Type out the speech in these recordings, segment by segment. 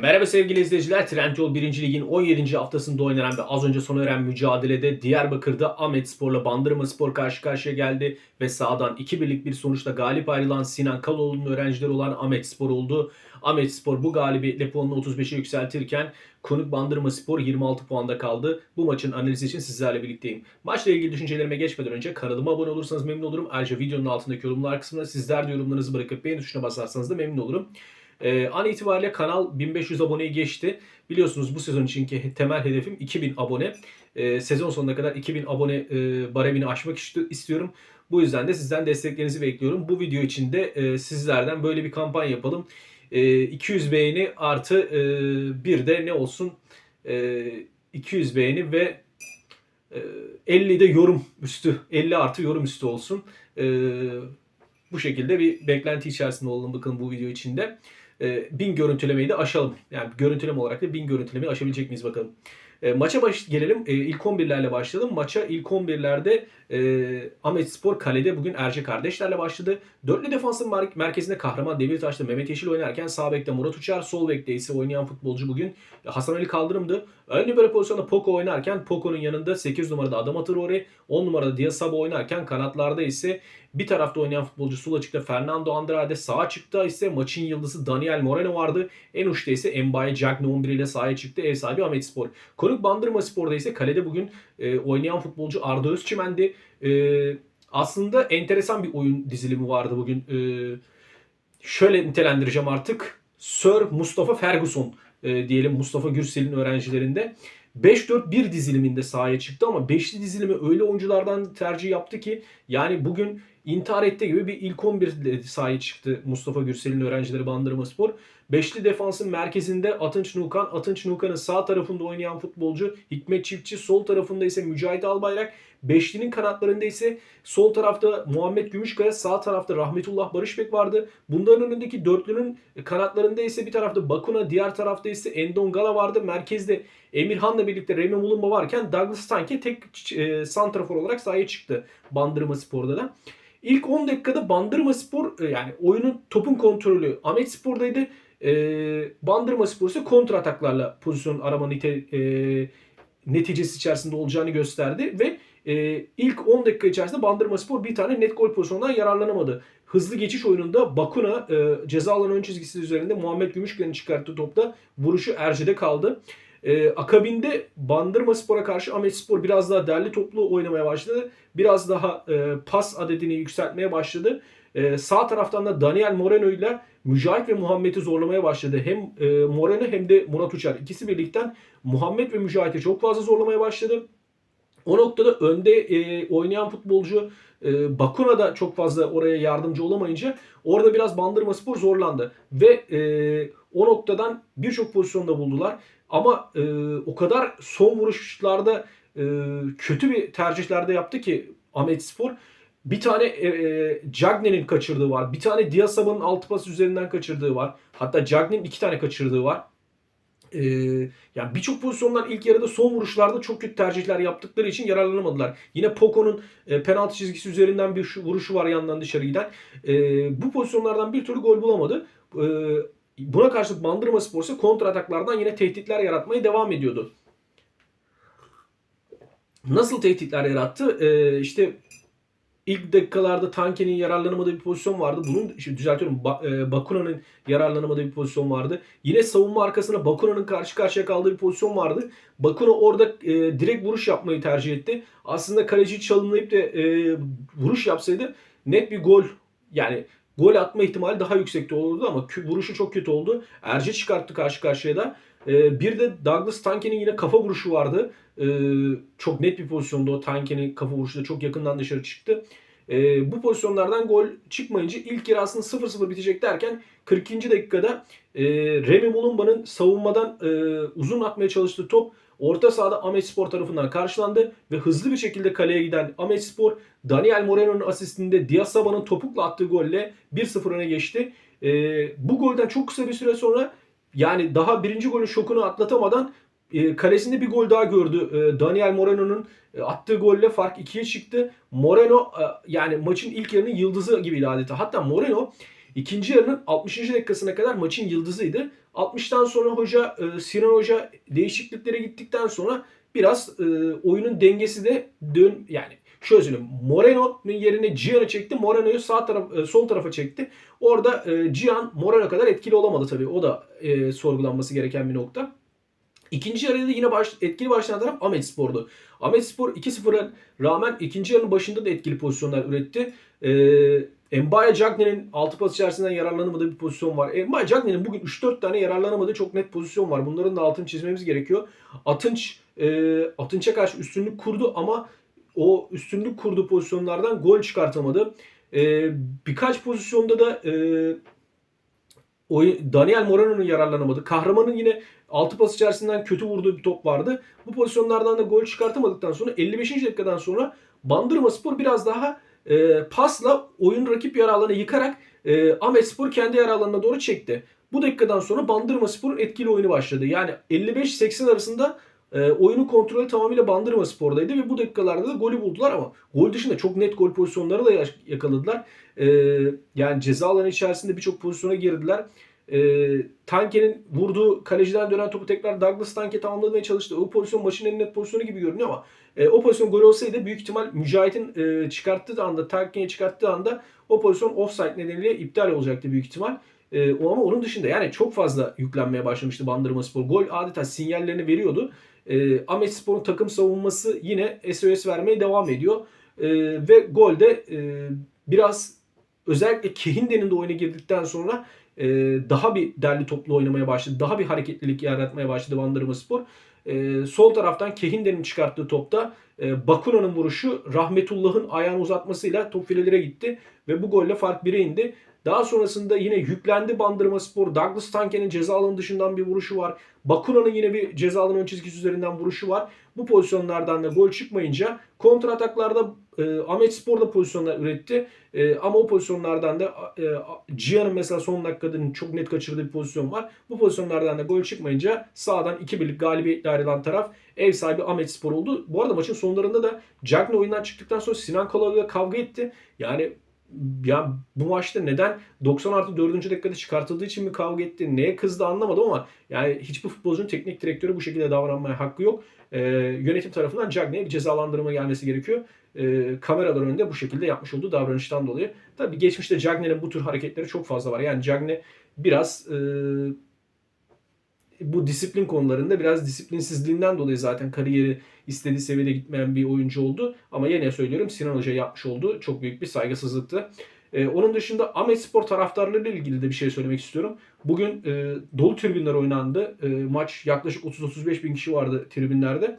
Merhaba sevgili izleyiciler. Trendyol 1. Lig'in 17. haftasında oynanan ve az önce sona eren mücadelede Diyarbakır'da Ahmet Spor'la Bandırma Spor karşı karşıya geldi ve sahadan 2-1'lik bir sonuçla galip ayrılan Sinan Kaloğlu'nun öğrencileri olan Ahmet Spor oldu. Ahmet Spor bu galibiyetle puanını 35'e yükseltirken konuk Bandırma Spor 26 puanda kaldı. Bu maçın analizi için sizlerle birlikteyim. Maçla ilgili düşüncelerime geçmeden önce kanalıma abone olursanız memnun olurum. Ayrıca videonun altındaki yorumlar kısmına sizler de yorumlarınızı bırakıp beğeni tuşuna basarsanız da memnun olurum. Ee, an itibariyle kanal 1500 aboneyi geçti. Biliyorsunuz bu sezon içinki temel hedefim 2000 abone. Ee, sezon sonuna kadar 2000 abone e, baremini aşmak isti- istiyorum. Bu yüzden de sizden desteklerinizi bekliyorum. Bu video için de e, sizlerden böyle bir kampanya yapalım. E, 200 beğeni artı e, bir de ne olsun E, 200 beğeni ve e, 50 de yorum üstü 50 artı yorum üstü olsun. E, bu şekilde bir beklenti içerisinde olalım bakalım bu video içinde. E, 1000 görüntülemeyi de aşalım. Yani görüntüleme olarak da 1000 görüntülemeyi aşabilecek miyiz bakalım. E, maça baş gelelim. E, ilk 11'lerle başlayalım. Maça ilk 11'lerde e, Ahmet Spor kalede bugün Erce kardeşlerle başladı. Dörtlü defansın mer- merkezinde Kahraman Demirtaş'ta Mehmet Yeşil oynarken sağ bekte Murat Uçar, sol bekte ise oynayan futbolcu bugün Hasan Ali Kaldırım'dı. Ön libero pozisyonda Poco oynarken Poco'nun yanında 8 numarada Adam Traore, 10 numarada Diasaba oynarken kanatlarda ise bir tarafta oynayan futbolcu sol açıkta Fernando Andrade, sağ açıkta ise maçın yıldızı Daniel Moreno vardı. En uçta ise Mbaye Cagne 11 ile sahaya çıktı. Ev sahibi Ahmet Spor. Konuk Bandırma Spor'da ise kalede bugün e, oynayan futbolcu Arda Özçimen'di. E, aslında enteresan bir oyun dizilimi vardı bugün. E, şöyle nitelendireceğim artık. Sir Mustafa Ferguson e, diyelim Mustafa Gürsel'in öğrencilerinde. 5-4-1 diziliminde sahaya çıktı ama 5'li dizilimi öyle oyunculardan tercih yaptı ki yani bugün intihar etti gibi bir ilk 11 ile sahaya çıktı Mustafa Gürsel'in öğrencileri Bandırma Spor. Beşli defansın merkezinde Atınç Nukan, Atınç Nukan'ın sağ tarafında oynayan futbolcu Hikmet Çiftçi, sol tarafında ise Mücahit Albayrak, Beşlinin kanatlarında ise sol tarafta Muhammed Gümüşkaya, sağ tarafta Rahmetullah Barışbek vardı. Bunların önündeki dörtlünün kanatlarında ise bir tarafta Bakuna, diğer tarafta ise Endon Gala vardı. Merkezde Emirhan'la birlikte Remy Mulumba varken Douglas Stanke tek e, santrafor olarak sahaya çıktı Bandırma Spor'da da. İlk 10 dakikada Bandırma Spor e, yani oyunun topun kontrolü Ahmet Spor'daydı. E, Bandırma Spor ise kontra ataklarla pozisyon arama nite, e, neticesi içerisinde olacağını gösterdi ve e, ilk 10 dakika içerisinde Bandırma Spor bir tane net gol pozisyonundan yararlanamadı. Hızlı geçiş oyununda Bakuna e, ceza alanı ön çizgisi üzerinde Muhammed Gümüşkaya'nın çıkarttığı topta vuruşu Erce'de kaldı. E, akabinde Bandırma Spor'a karşı Ahmet Spor biraz daha derli toplu oynamaya başladı. Biraz daha e, pas adedini yükseltmeye başladı. E, sağ taraftan da Daniel Moreno ile Mücahit ve Muhammed'i zorlamaya başladı. Hem e, Moreno hem de Murat Uçar. İkisi birlikten Muhammed ve Mücahit'i çok fazla zorlamaya başladı. O noktada önde e, oynayan futbolcu e, Bakuna da çok fazla oraya yardımcı olamayınca orada biraz Bandırma Spor zorlandı. Ve e, o noktadan birçok pozisyonda buldular. Ama e, o kadar son vuruşlarda e, kötü bir tercihlerde yaptı ki Ahmet Spor. Bir tane e, e, Cagne'nin kaçırdığı var. Bir tane Diasaba'nın altı pas üzerinden kaçırdığı var. Hatta Cagne'nin iki tane kaçırdığı var. Ee, yani birçok pozisyonlar ilk yarıda son vuruşlarda çok kötü tercihler yaptıkları için yararlanamadılar. Yine Poco'nun e, penaltı çizgisi üzerinden bir şu, vuruşu var yandan dışarı giden. E, bu pozisyonlardan bir türlü gol bulamadı. E, buna karşılık Bandırma Spor ise kontra ataklardan yine tehditler yaratmaya devam ediyordu. Nasıl tehditler yarattı? E, işte İlk dakikalarda Tanke'nin yararlanamadığı bir pozisyon vardı. Bunun işte düzeltiyorum e, Bakuna'nın yararlanamadığı bir pozisyon vardı. Yine savunma arkasına Bakuna'nın karşı karşıya kaldığı bir pozisyon vardı. Bakuna orada e, direkt vuruş yapmayı tercih etti. Aslında kaleci çalımlayıp da e, vuruş yapsaydı net bir gol yani gol atma ihtimali daha yüksekte olurdu ama vuruşu çok kötü oldu. Erce çıkarttı karşı karşıya da. E, bir de Douglas Tanke'nin yine kafa vuruşu vardı. E, çok net bir pozisyonda o Tanke'nin kafa vuruşu da çok yakından dışarı çıktı. E, bu pozisyonlardan gol çıkmayınca ilk yarı aslında 0-0 bitecek derken 42. dakikada e, Remy Mulumba'nın savunmadan e, uzun atmaya çalıştığı top orta sahada Ahmet Spor tarafından karşılandı ve hızlı bir şekilde kaleye giden Ahmet Spor Daniel Moreno'nun asistinde Diasaba'nın topukla attığı golle 1-0 öne geçti. Bu golden çok kısa bir süre sonra yani daha birinci golün şokunu atlatamadan e, kalesinde bir gol daha gördü. E, Daniel Moreno'nun e, attığı golle fark 2'ye çıktı. Moreno e, yani maçın ilk yarının yıldızı gibiydi adeta. Hatta Moreno İkinci yarının 60. dakikasına kadar maçın yıldızıydı. 60'tan sonra hoca e, Sinan Hoca değişikliklere gittikten sonra biraz e, oyunun dengesi de dön yani şöyle söyleyeyim. Moreno'nun yerine Gian'ı çekti. Moreno'yu sağ taraf e, sol tarafa çekti. Orada e, Gian Moreno kadar etkili olamadı tabii. O da e, sorgulanması gereken bir nokta. İkinci yarıda da yine baş, etkili başlayan taraf Ahmet Spor'du. Ahmet Spor 2-0'a rağmen ikinci yarının başında da etkili pozisyonlar üretti. Ee, Mbaya Cagney'in 6 pas içerisinden yararlanamadığı bir pozisyon var. Mbaya Cagney'in bugün 3-4 tane yararlanamadığı çok net pozisyon var. Bunların da altını çizmemiz gerekiyor. Atınç e, Atınç'a karşı üstünlük kurdu ama o üstünlük kurduğu pozisyonlardan gol çıkartamadı. E, birkaç pozisyonda da e, Daniel Moreno'nun yararlanamadı. Kahramanın yine 6 pas içerisinden kötü vurduğu bir top vardı. Bu pozisyonlardan da gol çıkartamadıktan sonra 55. dakikadan sonra Bandırma Spor biraz daha e, pasla oyun rakip yer alanı yıkarak e, Ahmet Spor kendi yer alanına doğru çekti. Bu dakikadan sonra Bandırma Spor'un etkili oyunu başladı. Yani 55-80 arasında e, oyunun kontrolü tamamıyla Bandırma Spor'daydı ve bu dakikalarda da golü buldular ama gol dışında çok net gol pozisyonları da yakaladılar. E, yani ceza alanı içerisinde birçok pozisyona girdiler. E, Tanke'nin vurduğu kaleciden dönen topu tekrar Douglas Tanke tamamlamaya çalıştı. O pozisyon maçın en net pozisyonu gibi görünüyor ama e, o pozisyon gol olsaydı büyük ihtimal Mücahit'in e, çıkarttığı anda, Tanke'yi çıkarttığı anda o pozisyon offside nedeniyle iptal olacaktı büyük ihtimal. E, ama onun dışında yani çok fazla yüklenmeye başlamıştı Bandırma Spor. Gol adeta sinyallerini veriyordu. E, Ahmet Spor'un takım savunması yine SOS vermeye devam ediyor. E, ve golde e, biraz özellikle Kehinde'nin de oyuna girdikten sonra e, daha bir derli toplu oynamaya başladı. Daha bir hareketlilik yaratmaya başladı Bandırma Spor. E, sol taraftan Kehinde'nin çıkarttığı topta e, Bakuna'nın vuruşu Rahmetullah'ın ayağını uzatmasıyla top filelere gitti ve bu golle fark 1'e indi. Daha sonrasında yine yüklendi Bandırma Spor. Douglas Tanke'nin ceza alanı dışından bir vuruşu var. Bakuna'nın yine bir ceza alanı ön çizgisi üzerinden vuruşu var. Bu pozisyonlardan da gol çıkmayınca kontra ataklarda e, Ahmet Spor da pozisyonlar üretti. E, ama o pozisyonlardan da e, Cihan'ın mesela son dakikada çok net kaçırdığı bir pozisyon var. Bu pozisyonlardan da gol çıkmayınca sağdan 2 birlik galibiyetle ayrılan taraf ev sahibi Ahmet Spor oldu. Bu arada maçın sonlarında da Cagney oyundan çıktıktan sonra Sinan Kalalı kavga etti. Yani ya bu maçta neden 90 artı 4. dakikada çıkartıldığı için mi kavga etti? Neye kızdı anlamadım ama yani hiçbir futbolcunun teknik direktörü bu şekilde davranmaya hakkı yok. Ee, yönetim tarafından Cagney'e bir cezalandırma gelmesi gerekiyor. Ee, kameralar önünde bu şekilde yapmış olduğu davranıştan dolayı. Tabii geçmişte Cagney'in bu tür hareketleri çok fazla var. Yani Cagney biraz e, bu disiplin konularında biraz disiplinsizliğinden dolayı zaten kariyeri istediği seviyede gitmeyen bir oyuncu oldu. Ama yine söylüyorum Sinan Hoca yapmış olduğu çok büyük bir saygısızlıktı. Ee, onun dışında Ahmet Spor taraftarlarıyla ilgili de bir şey söylemek istiyorum. Bugün e, dolu tribünler oynandı. E, maç yaklaşık 30-35 bin kişi vardı tribünlerde.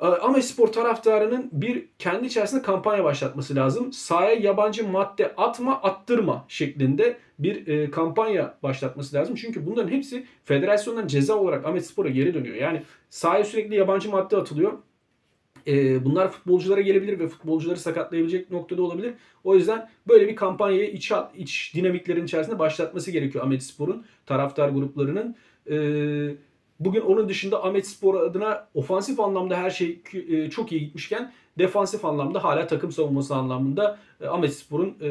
E, Ahmet Spor taraftarının bir kendi içerisinde kampanya başlatması lazım. Sahaya yabancı madde atma, attırma şeklinde bir e, kampanya başlatması lazım. Çünkü bunların hepsi federasyondan ceza olarak Ahmet Spor'a geri dönüyor. Yani sahaya sürekli yabancı madde atılıyor. E, bunlar futbolculara gelebilir ve futbolcuları sakatlayabilecek noktada olabilir. O yüzden böyle bir kampanyayı iç, iç dinamiklerin içerisinde başlatması gerekiyor Ahmet Spor'un taraftar gruplarının. E, bugün onun dışında Ahmet Spor adına ofansif anlamda her şey e, çok iyi gitmişken defansif anlamda hala takım savunması anlamında e, Ahmet Spor'un e,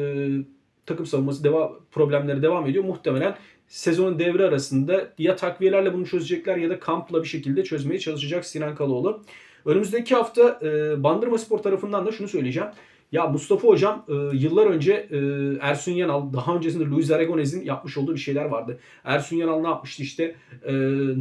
takım savunması devam, problemleri devam ediyor. Muhtemelen sezonun devre arasında ya takviyelerle bunu çözecekler ya da kampla bir şekilde çözmeye çalışacak Sinan Kaloğlu. Önümüzdeki hafta Bandırma Spor tarafından da şunu söyleyeceğim. Ya Mustafa Hocam e, yıllar önce e, Ersun Yanal daha öncesinde Luis Aragonez'in yapmış olduğu bir şeyler vardı. Ersun Yanal ne yapmıştı işte e,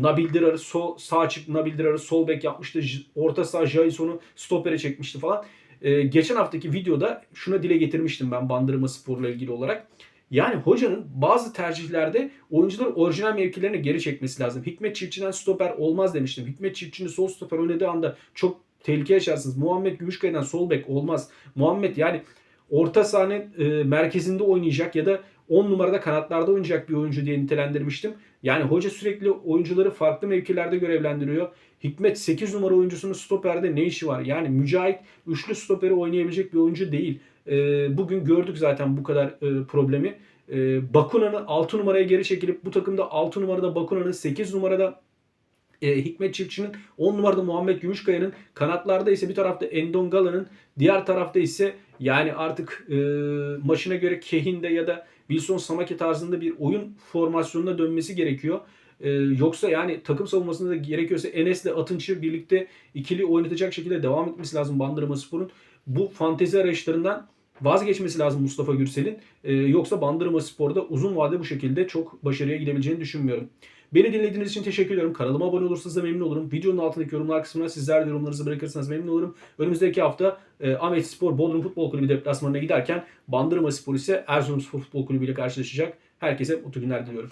Nabil Dirar'ı sol, sağ açık Nabil Dirar'ı sol bek yapmıştı. Orta sağ Jason'u stopere çekmişti falan. E, geçen haftaki videoda şuna dile getirmiştim ben Bandırma Spor'la ilgili olarak. Yani hocanın bazı tercihlerde oyuncuların orijinal mevkilerine geri çekmesi lazım. Hikmet Çiftçi'den stoper olmaz demiştim. Hikmet Çiftçi'nin sol stoper oynadığı anda çok tehlike yaşarsınız. Muhammed Gümüşkaya'dan sol bek olmaz. Muhammed yani orta sahne e, merkezinde oynayacak ya da 10 numarada kanatlarda oynayacak bir oyuncu diye nitelendirmiştim. Yani hoca sürekli oyuncuları farklı mevkilerde görevlendiriyor. Hikmet 8 numara oyuncusunun stoperde ne işi var? Yani Mücahit üçlü stoperi oynayabilecek bir oyuncu değil. E, bugün gördük zaten bu kadar e, problemi. E, Bakuna'nın 6 numaraya geri çekilip bu takımda 6 numarada Bakuna'nın 8 numarada e, Hikmet Çiftçi'nin 10 numarada Muhammed Gümüşkaya'nın kanatlarda ise bir tarafta Endongala'nın diğer tarafta ise yani artık e, maçına göre Kehin'de ya da Wilson Samake tarzında bir oyun formasyonuna dönmesi gerekiyor. Ee, yoksa yani takım savunmasında da gerekiyorsa Enes'le Atınç'ı birlikte ikili oynatacak şekilde devam etmesi lazım Bandırma Spor'un. Bu fantezi arayışlarından vazgeçmesi lazım Mustafa Gürsel'in. Ee, yoksa Bandırma Spor'da uzun vade bu şekilde çok başarıya gidebileceğini düşünmüyorum. Beni dinlediğiniz için teşekkür ediyorum. Kanalıma abone olursanız da memnun olurum. Videonun altındaki yorumlar kısmına sizler de yorumlarınızı bırakırsanız memnun olurum. Önümüzdeki hafta e, Ahmet Spor Bodrum Futbol Kulübü deplasmanına giderken Bandırma Spor ise Erzurumspor Futbol Kulübü ile karşılaşacak. Herkese mutlu günler diliyorum.